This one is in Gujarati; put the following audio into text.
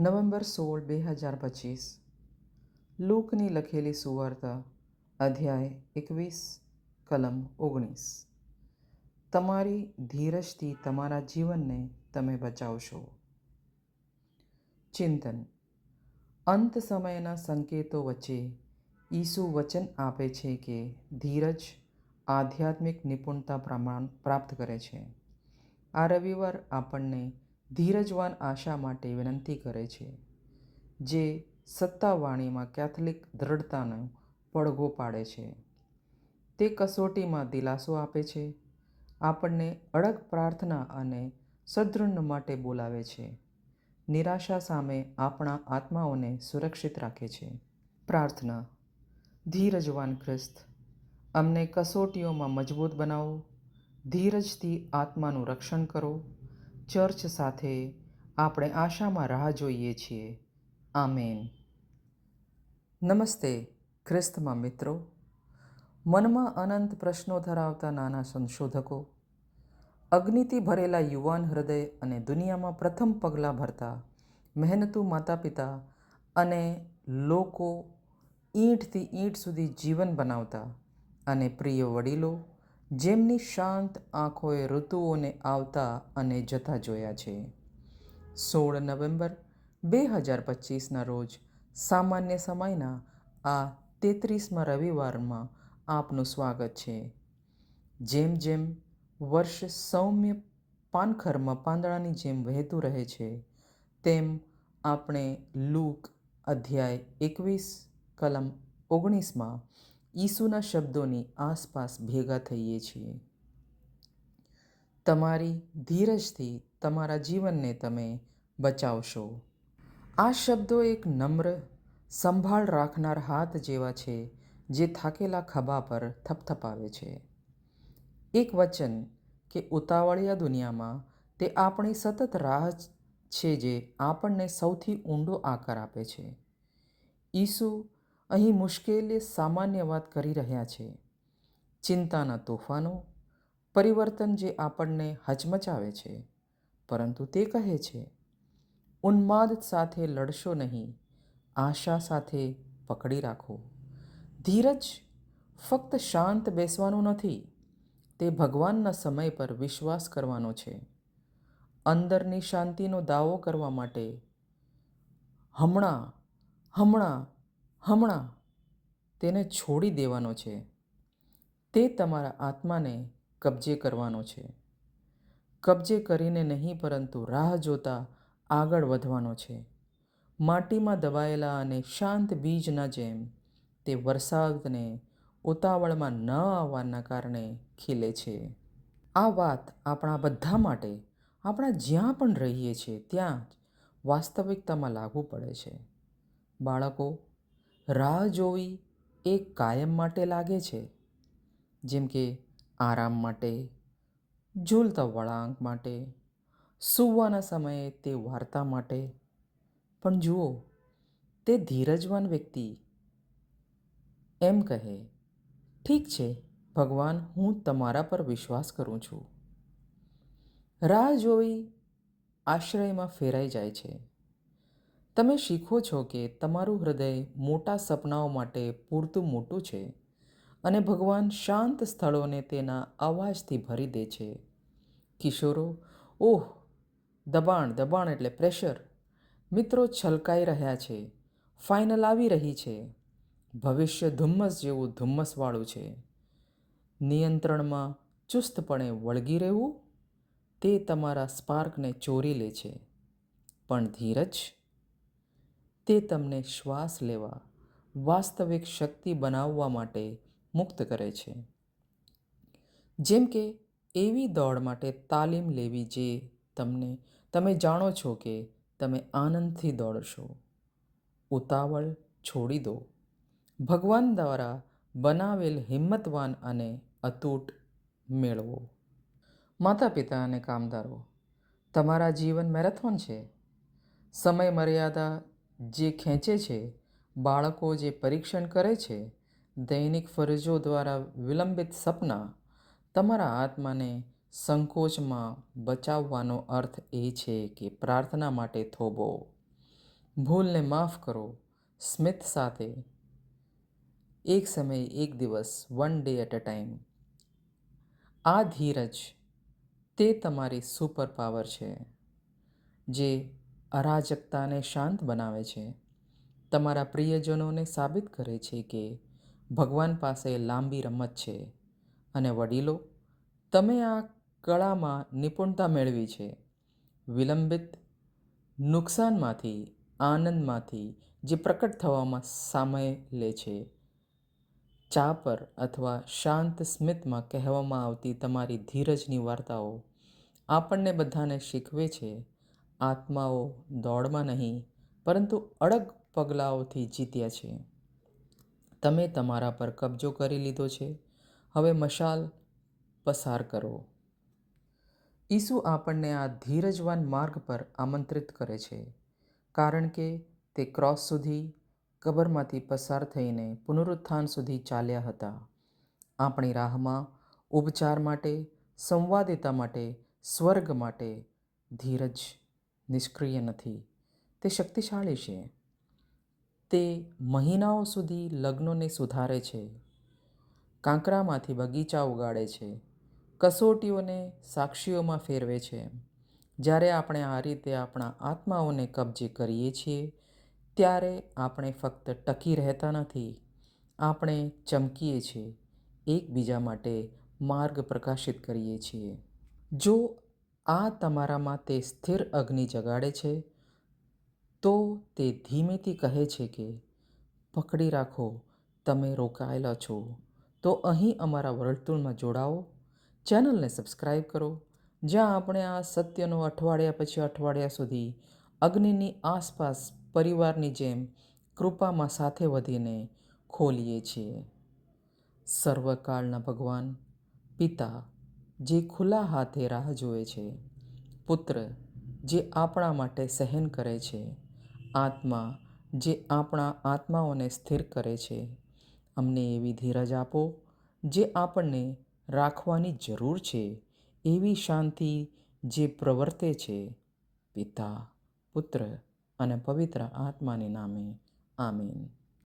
નવેમ્બર સોળ, બે હજાર પચીસ. લોકની લખેલી સુવાર્તા, અધ્યાય એકવીસ, કલમ ઓગણીસ. તમારી ધીરજથી તમારા જીવનને તમે બચાવશો. ચિંતન. અંત સમયના સંકેતો વચ્ચે ઈસુ વચન આપે છે કે ધીરજ આધ્યાત્મિક નિપુણતા પ્રમાણ પ્રાપ્ત કરે છે. આ રવિવાર આપણને ધીરજવાન આશા માટે વિનંતી કરે છે, જે સત્તાવાણીમાં કેથલિક દૃઢતાનો પડઘો પાડે છે. તે કસોટીમાં દિલાસો આપે છે, આપણને અડગ પ્રાર્થના અને સદૃઢ માટે બોલાવે છે, નિરાશા સામે આપણા આત્માઓને સુરક્ષિત રાખે છે. પ્રાર્થના, ધીરજવાન ખ્રિસ્ત, અમને કસોટીઓમાં મજબૂત બનાવો, ધીરજથી આત્માનું રક્ષણ કરો ચર્ચ સાથે આપણે આશામાં રાહ જોઈએ છીએ. આમેન. નમસ્તે ખ્રિસ્તમાં મિત્રો. મનમાં અનંત પ્રશ્નો ધરાવતા નાના સંશોધકો, અગ્નિથી ભરેલા યુવાન હૃદય અને દુનિયામાં પ્રથમ પગલાં ભરતા મહેનતુ માતા પિતા અને લોકો ઈંટથી ઈંટ સુધી જીવન બનાવતા અને પ્રિય વડીલો જેમની શાંત આંખોએ ઋતુઓને આવતા અને જતા જોયા છે. સોળ નવેમ્બર બે હજાર પચીસના રોજ સામાન્ય સમયના આ તેત્રીસમાં રવિવારમાં આપનું સ્વાગત છે. જેમ જેમ વર્ષ સૌમ્ય પાનખરમાં પાંદડાની જેમ વહેતું રહે છે, તેમ આપણે લૂક અધ્યાય એકવીસ, કલમ ઓગણીસમાં ઈસુના શબ્દોની આસપાસ ભેગા થઈએ છીએ. તમારી ધીરજથી તમારા જીવનને તમે બચાવશો. આ શબ્દો એક નમ્ર, સંભાળ રાખનાર હાથ જેવા છે, જે થાકેલા ખભા પર થપથપાવે છે. એક વચન કે ઉતાવળિયા દુનિયામાં તે આપણી સતત રાહ છે જે આપણને સૌથી ઊંડો આકાર આપે છે. ઈસુ અહીં મુશ્કેલી સામાન્ય વાત કરી રહ્યા છે. ચિંતાના તોફાનો, પરિવર્તન જે આપણને હચમચાવે છે, પરંતુ તે કહે છે, ઉન્માદ સાથે લડશો નહીં, આશા સાથે પકડી રાખો. ધીરજ, ફક્ત શાંત બેસવાનું નથી, તે ભગવાનના સમય પર વિશ્વાસ કરવાનો છે. અંદરની શાંતિનો દાવો કરવા માટે હમણાં હમણાં હમણાં તેને છોડી દેવાનો છે. તે તમારા આત્માને કબજે કરવાનો છે. કબજે કરીને નહીં, પરંતુ રાહ જોતા આગળ વધવાનો છે. માટીમાં દબાયેલા અને શાંત બીજના જેમ તે વરસાદને ઉતાવળમાં ન આવવાના કારણે ખીલે છે. આ વાત આપણા બધા માટે, આપણા જ્યાં પણ રહીએ છીએ, ત્યાં જ વાસ્તવિકતામાં લાગુ પડે છે. બાળકો રાહ જોવી એ કાયમ માટે લાગે છે. જેમ કે આરામ માટે, ઝૂલતા વળાંક માટે, સૂવાના સમયે તે વાર્તા માટે. પણ જુઓ, તે ધીરજવાન વ્યક્તિ એમ કહે, ઠીક છે, ભગવાન, હું તમારા પર વિશ્વાસ કરું છું. રાહ જોઈ આશ્રયમાં ફેરાઈ જાય છે. તમે શીખો છો કે તમારું હૃદય મોટા સપનાઓ માટે પૂરતું મોટું છે અને ભગવાન શાંત સ્થળોને તેના અવાજથી ભરી દે છે. કિશોરો, ઓહ, દબાણ દબાણ એટલે પ્રેશર. મિત્રો છલકાઈ રહ્યા છે, ફાઇનલ આવી રહી છે. ભવિષ્ય ધુમ્મસ જેવું ધુમ્મસવાળું છે. નિયંત્રણમાં ચુસ્તપણે વળગી રહેવું તે તમારા સ્પાર્કને ચોરી લે છે. પણ ધીરજ તે તમને શ્વાસ લેવા, વાસ્તવિક શક્તિ બનાવવા માટે મુક્ત કરે છે. જેમ કે, એવી દોડ માટે તાલીમ લેવી જે તમને, તમે જાણો છો કે તમે આનંદથી દોડશો. ઉતાવળ છોડી દો. ભગવાન દ્વારા બનાવેલ હિંમતવાન અને અતૂટ મેળવો. માતા પિતા અને કામદારો, તમારા જીવન મેરેથોન છે. સમય મર્યાદા જે ખેંચે છે, બાળકો જે પરીક્ષણ કરે છે, દૈનિક ફરજો દ્વારા વિલંબિત સપના, તમારા આત્માને સંકોચમાં બચાવવાનો અર્થ એ છે કે પ્રાર્થના માટે થોભો. ભૂલને માફ કરો. સ્મિત સાથે, એક સમય એક દિવસ one day at a time આ ધીરજ તે તમારી સુપર પાવર છે, જે અરાજકતાને શાંત બનાવે છે. તમારા પ્રિયજનોને સાબિત કરે છે કે ભગવાન પાસે લાંબી રમત છે. અને વડીલો, તમે આ કળામાં નિપુણતા મેળવી છે. વિલંબિત નુકસાનમાંથી, આનંદમાંથી, જે પ્રકટ થવામાં સમય લે છે. ચા પર અથવા શાંત સ્મિતમાં કહેવામાં આવતી તમારી ધીરજની વાર્તાઓ આપણને બધાને શીખવે છે આત્માઓ દોડમાં નહીં, પરંતુ અડગ પગલાઓથી જીત્યા છે. તમે તમારા પર કબજો કરી લીધો છે. હવે મશાલ પસાર કરો. ઈસુ આપણને આ ધીરજવાન માર્ગ પર આમંત્રિત કરે છે, કારણ કે તે ક્રોસ સુધી, કબરમાંથી પસાર થઈને પુનરુત્થાન સુધી ચાલ્યા હતા. આપણી રાહમાં ઉપચાર માટે, સંવાદિતા માટે, સ્વર્ગ માટે ધીરજ નિષ્ક્રિય નથી. તે શક્તિશાળી છે. તે મહિનાઓ સુધી લગ્નોને સુધારે છે. કાંકરામાંથી બગીચા ઉગાડે છે. કસોટીઓને સાક્ષીઓમાં ફેરવે છે. જ્યારે આપણે આ રીતે આપણા આત્માઓને કબજે કરીએ છીએ, ત્યારે આપણે ફક્ત ટકી રહેતા નથી. આપણે ચમકીએ છીએ. એકબીજા માટે માર્ગ પ્રકાશિત કરીએ છીએ. જો આ તમારામાં તે સ્થિર અગ્નિ જગાડે છે, તો તે ધીમેથી કહે છે કે, પકડી રાખો, તમે રોકાયેલા છો. તો અહીં અમારા વર્તુળમાં જોડાઓ. ચેનલને સબસ્ક્રાઈબ કરો. જ્યાં આપણે આ સત્યનો અઠવાડિયા પછી અઠવાડિયા સુધી અગ્નિની આસપાસ પરિવારની જેમ કૃપામાં સાથે વધીને ખોલીએ છીએ. સર્વકાળના ભગવાન, પિતા જે ખુલ્લા હાથે રાહ જુએ છે. પુત્ર, જે આપણા માટે સહન કરે છે. આત્મા, જે આપણા આત્માઓને સ્થિર કરે છે. અમને એવી ધીરજ આપો, જે આપણને રાખવાની જરૂર છે. એવી શાંતિ જે પ્રવર્તે છે. પિતા, પુત્ર અને પવિત્ર આત્માને નામે. આમીન.